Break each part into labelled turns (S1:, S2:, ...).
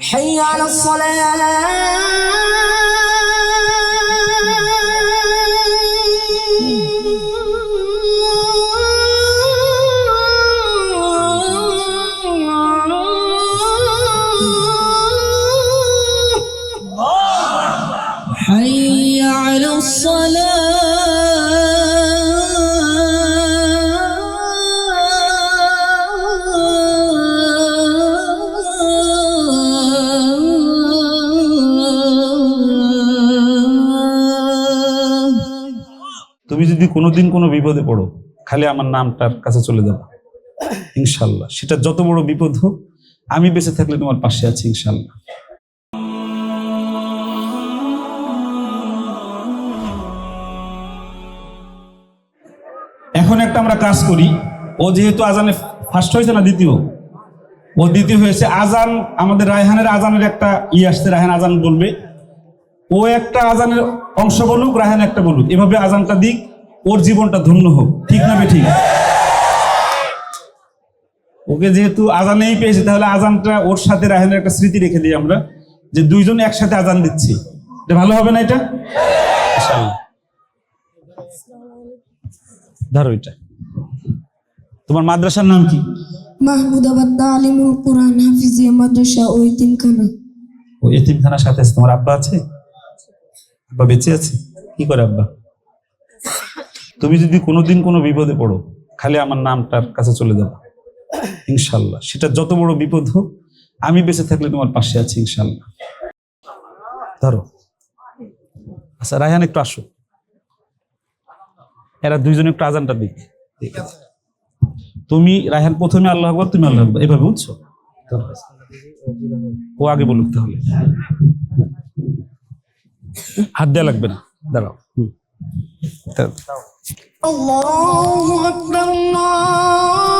S1: حي على الصلاة.
S2: তুমি যদি কোনোদিন কোনো বিপদে পড়ো, খালি আমার নামটার কাছে চলে যাব। ইনশাল্লাহ সেটা যত বড় বিপদ হোক, আমি বেঁচে থাকলে তোমার পাশে আছি ইনশাল্লাহ এখন একটা আমরা কাজ করি, ও যেহেতু আজানে ফার্স্ট হয়েছে না দ্বিতীয়? ও দ্বিতীয় হয়েছে, আজান আমাদের রায়হানের আজানের একটা ই আসছে, রায়হান আজান বলবে। ও একটা আজানের অংশ বলুক রায়হান একটা বলুক। এভাবে আজানটা দিক ওর জীবনটা ধন্য হোক। ঠিক না বে ঠিক? ওকে যেহেতু আজানেই পেয়েছি তাহলে আজানটা ওর সাথে রায়হানের একটা স্মৃতি রেখে দিই আমরা যে দুইজন একসাথে আজান দিচ্ছি। এটা ভালো হবে না এটা? ধরো এটা। তোমার মাদ্রাসার নাম কি?
S1: মাহমুদাবাদ তালিমুল কোরআন হাফিজিয়া মাদ্রাসা ও ইতিমখানা
S2: ও এতিমখানার সাথে তোমার আব্বা আছে? আব্বা বেঁচে আছে? কি করে আব্বা? তুমি যদি কোনোদিন কোনো বিপদে পড়ো, খালি আমার নামটার কাছে চলে যাব। ইনশাল্লাহ। সেটা যত বড় বিপদ হোক, আমি বেঁচে থাকলে তোমার পাশে আছি ইনশাল্লাহ। ধরো। আচ্ছা রায়হান, একটু আসো। এরা দুইজনে একটু আজানটা দিক। ঠিক আছে। তুমি রায়হান প্রথমে আল্লাহ আকবর, তুমি আল্লাহ এভাবে বুঝছ? ও আগে বলুক তাহলে। হাত দেওয়া লাগবে না দাঁড়াও হুম। দাও।
S1: الله أكبر الله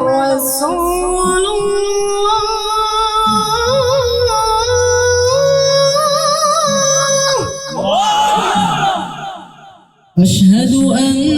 S1: رسول الله. أشهد أن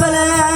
S1: salam.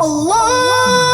S1: Allah!